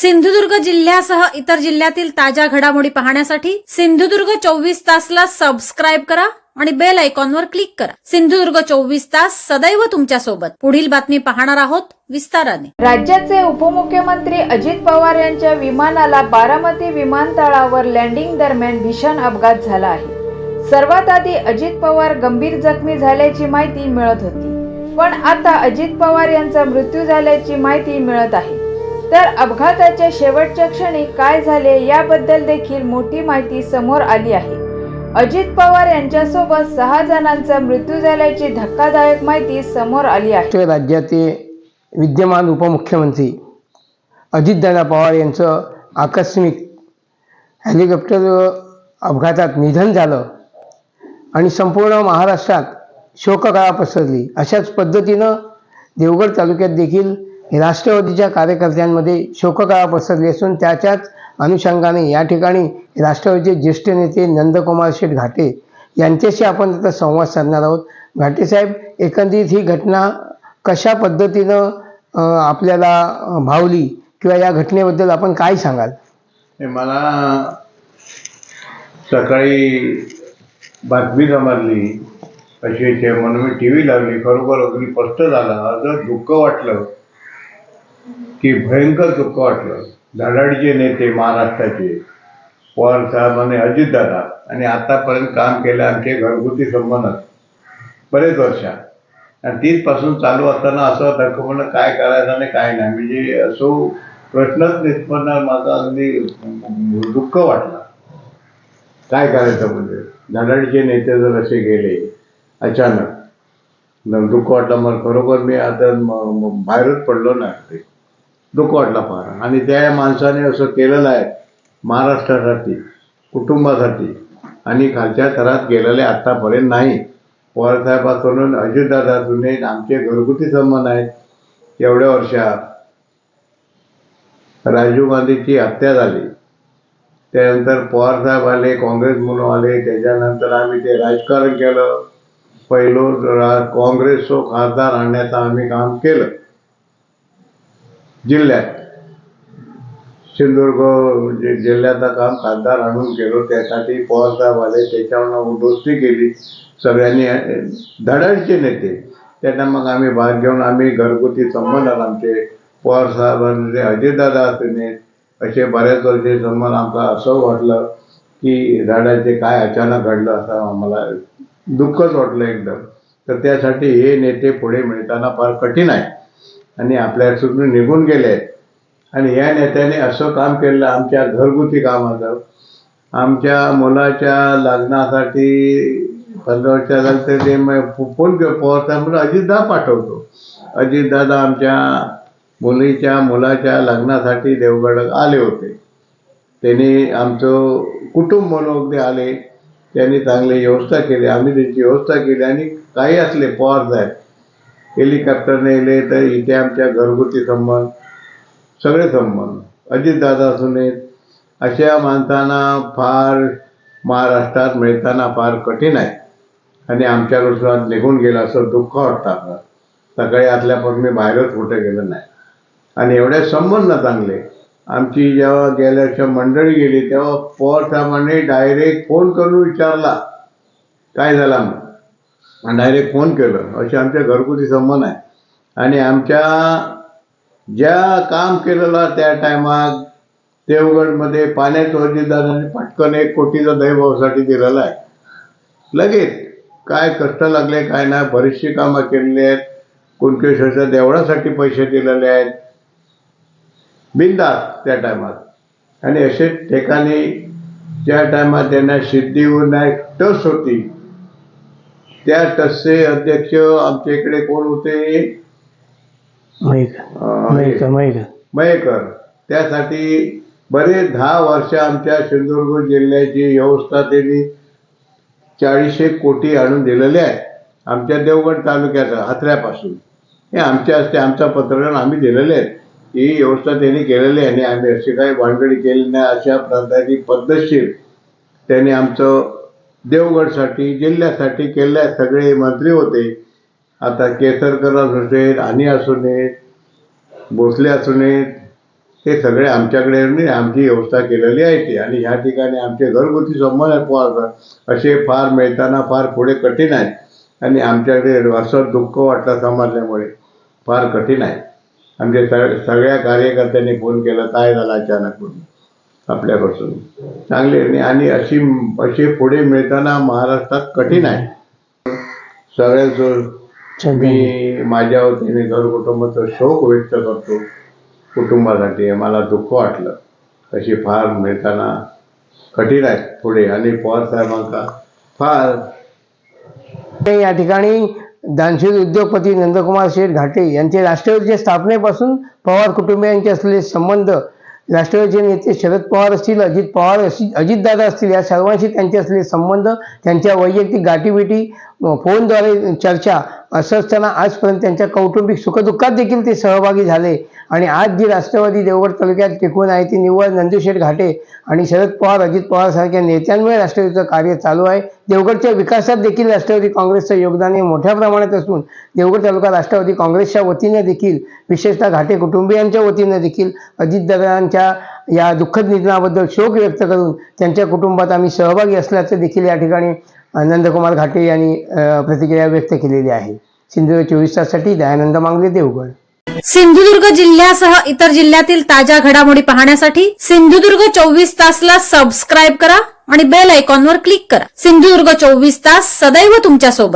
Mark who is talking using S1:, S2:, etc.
S1: सिंधुदुर्ग जिल्ह्यासह इतर जिल्ह्यातील ताज्या घडामोडी पाहण्यासाठी सिंधुदुर्ग चोवीस तासला सबस्क्राईब करा आणि बेल आयकॉनवर क्लिक करा. सिंधुदुर्ग चोवीस तास सदैव तुमच्यासोबत. पुढील बातमी पाहणार आहोत विस्ताराने.
S2: राज्याचे उपमुख्यमंत्री अजित पवार यांच्या विमानाला बारामती विमानतळावर लँडिंग दरम्यान भीषण अपघात झाला आहे. सर्वात आधी अजित पवार गंभीर जखमी झाल्याची माहिती मिळत होती. पण आता अजित पवार यांचा मृत्यू झाल्याची माहिती मिळत आहे. तर अपघाताच्या शेवटच्या क्षणी काय झाले याबद्दल देखील मोठी माहिती समोर आली आहे. अजित पवार यांच्यासोबत सहा जणांचा मृत्यू झाल्याची धक्कादायक माहिती समोर आली आहे.
S3: राज्याचे विद्यमान उपमुख्यमंत्री अजितदादा पवार यांचं आकस्मिक हेलिकॉप्टर अपघातात निधन झालं आणि संपूर्ण महाराष्ट्रात शोककळा पसरली. अशाच पद्धतीनं देवगड तालुक्यात देखील राष्ट्रवादीच्या कार्यकर्त्यांमध्ये शोककळा पसरली असून त्याच्याच अनुषंगाने या ठिकाणी राष्ट्रवादीचे ज्येष्ठ नेते नंदकुमार शेठ घाटे यांच्याशी आपण आता संवाद साधणार आहोत. घाटे साहेब एकंदरीत ही घटना कशा पद्धतीनं आपल्याला भावली किंवा या घटनेबद्दल आपण काय सांगाल?
S4: मला सकाळी बातमी जमारली अशी म्हणून मी टी व्ही लावली. खरोखर अगदी स्पष्ट झालं. असं दुःख वाटलं. की भयंकर दुःख वाटलं. धडाडीचे नेते महाराष्ट्राचे पवार साहेब आणि अजितदादा आणि आतापर्यंत काम केलं आमचे घरगुती संबंध बरेच वर्षात. आणि तीचपासून चालू असताना असं दाखवणं काय करायचं आणि काय नाही. म्हणजे असो प्रश्नच निष्पन्न माझा अगदी दुःख वाटला. काय करायचं म्हणजे? धडाडीचे नेते जर असे गेले अचानक. दुःख वाटलं मग खरोखर मी आता बाहेरच पडलो ना ते दुःख वाटलं फार. आणि त्या माणसाने असं केलेलं आहे महाराष्ट्रासाठी कुटुंबासाठी. आणि खालच्या थरात गेलेले आत्तापर्यंत नाही. पवारसाहेबापासून अजितदादातून आमचे घरगुती संबंध आहेत. एवढ्या वर्षात राजीव गांधीची हत्या झाली. त्यानंतर पवारसाहेब आले काँग्रेस म्हणून आले. त्याच्यानंतर आम्ही ते राजकारण केलं. पहिलो काँग्रेस काँग्रेसचो खासदार आणण्याचं आम्ही काम केलं. जिल्ह्यात. सिंधुदुर्ग म्हणजे जिल्ह्याचं काम खासदार आणून केलो त्यासाठी पवारसाहेब आले त्याच्यावर दोस्ती केली. सगळ्यांनी अं, धडाडीचे नेते. त्यांना मग आम्ही भाग घेऊन आम्ही घरगुती संबंध आमचे. पवारसाहेबांचे अजितदादा असणे असे बऱ्याच वर्षे संबंध आमचा असं वाटलं की झाडाचे काय अचानक घडलं असं आम्हाला दुःखच वाटलं एकदम. तर त्यासाठी हे नेते पुढे मिळताना फार कठीण आहे. आणि आपल्यापासून निघून गेले. आहेत आणि या नेत्याने असं काम केलं आमच्या घरगुती कामाचं. आमच्या मुलाच्या लग्नासाठी पंधरा वर्षानंतर ते मग फोन पोहोचता म्हणून अजितदा पाठवतो. अजितदादा आमच्या मुलीच्या मुलाच्या लग्नासाठी देवगड आले होते. त्यांनी आमचं कुटुंब म्हणून अगदी आले. त्यांनी चांगली व्यवस्था केली. आम्ही त्यांची व्यवस्था केली आणि काही असले पवार साहेब हेलिकॉप्टरने येले तर इथे आमच्या घरगुती संबंध सगळे संबंध. अजितदादा सुनेत अशा माणसांना फार महाराष्ट्रात मिळताना फार कठीण आहे. आणि आमच्याकडून निघून गेलं असं दुःख वाटतं सकाळी असल्यापासून मी बाहेरच कुठे गेलं नाही. आणि एवढे संबंध चांगले. आमची जेव्हा गेल्या वर्षी मंडळी गेली तेव्हा पवार साहेबांनी डायरेक्ट फोन करून विचारला काय झाला? मग डायरेक्ट फोन केलं. असे आमच्या घरगुती संबंध आहे. आणि आमच्या ज्या काम केलेलं त्या टायमात देवगडमध्ये पाण्यात वजीदाराने पटकन एक कोटीचा दैभावासाठी दिलेला आहे. लगेच काय कष्ट लागले काय नाही बरीचशी कामं केलेली आहेत. कुणकेश्वरच्या देवळासाठी पैसे दिलेले आहेत. बिंदास त्या टायमात आणि असे ठिकाणी ज्या टायमात त्यांना सिद्धिविनायक टस होती त्या टसचे अध्यक्ष आमच्या इकडे कोण होते?
S3: मयेकर.
S4: त्यासाठी बरेच दहा वर्ष आमच्या सिंधुदुर्ग जिल्ह्याची व्यवस्था त्यांनी चाळीसशे कोटी आणून दिलेले आहे. आमच्या देवगड तालुक्याचं हातऱ्यापासून. हे आमच्या हस्ते आमचं पत्र आम्ही दिलेले आहेत ही व्यवस्था त्यांनी केलेली आहे आणि आम्ही अशी काही भानगडी केली नाही. अशा प्रकारची पद्धतशीर त्यांनी आमचं देवगडसाठी जिल्ह्यासाठी केले सगळे मंत्री होते. आता केसरकर असू देत आणि असू नयेत भोसले असू नयेत ते सगळे आमच्याकडे आमची व्यवस्था केलेली आहे ती. आणि ह्या ठिकाणी आमचे घरगुती संबंध आहे असे फार मिळताना फार पुढे कठीण आहे. आणि आमच्याकडे असं दुःख वाटलं समजल्यामुळे फार कठीण आहे. आमच्या सग सगळ्या कार्यकर्त्यांनी फोन केला काय झालं अचानक म्हणून आपल्यापासून. चांगले आणि- आणि अशी असे पुढे मिळताना महाराष्ट्रात कठीण आहे. सगळ्यांचं मी माझ्या वतीने घर कुटुंबाचा शोक व्यक्त करतो. कुटुंबासाठी मला दुःख वाटलं. अशी फार मिळताना कठीण आहे पुढे. आणि पवार साहेबांका फार
S3: या ठिकाणी दानशूर उद्योगपती नंदकुमार शेठ घाटे यांचे राष्ट्रवादीच्या स्थापनेपासून पवार कुटुंबियांचे असलेले संबंध राष्ट्रवादीचे नेते शरद पवार असतील अजित पवार असतील अजितदादा असतील या सर्वांशी त्यांचे असलेले संबंध त्यांच्या वैयक्तिक गाठीभेटी फोनद्वारे चर्चा. असं असताना आजपर्यंत त्यांच्या कौटुंबिक सुखदुःखात देखील ते सहभागी झाले. आणि आज जी राष्ट्रवादी देवगड तालुक्यात टिकून आहे ती निव्वळ नंदुशेठ घाटे आणि शरद पवार अजित पवार सारख्या नेत्यांमुळे राष्ट्रवादीचं कार्य चालू आहे. देवगडच्या विकासात देखील राष्ट्रवादी काँग्रेसचं योगदान हे मोठ्या प्रमाणात असून देवगड तालुका राष्ट्रवादी काँग्रेसच्या वतीने देखील विशेषतः घाटे कुटुंबियांच्या वतीने देखील अजितदादांच्या या दुःखद निधनाबद्दल शोक व्यक्त करून त्यांच्या कुटुंबात आम्ही सहभागी असल्याचं देखील या ठिकाणी अ, नंदकुमार घाटे यांनी प्रतिक्रिया व्यक्त केलेली आहे. सिंधुदुर्ग चोवीस ताससाठी दयानंद मांगले देवगड.
S1: सिंधुदुर्ग जिल्ह्यासह इतर जिल्ह्यातील ताज्या घडामोडी पाहण्यासाठी सिंधुदुर्ग चोवीस तासला सबस्क्राईब करा आणि बेल आयकॉनवर क्लिक करा. सिंधुदुर्ग चोवीस तास सदैव तुमच्यासोबत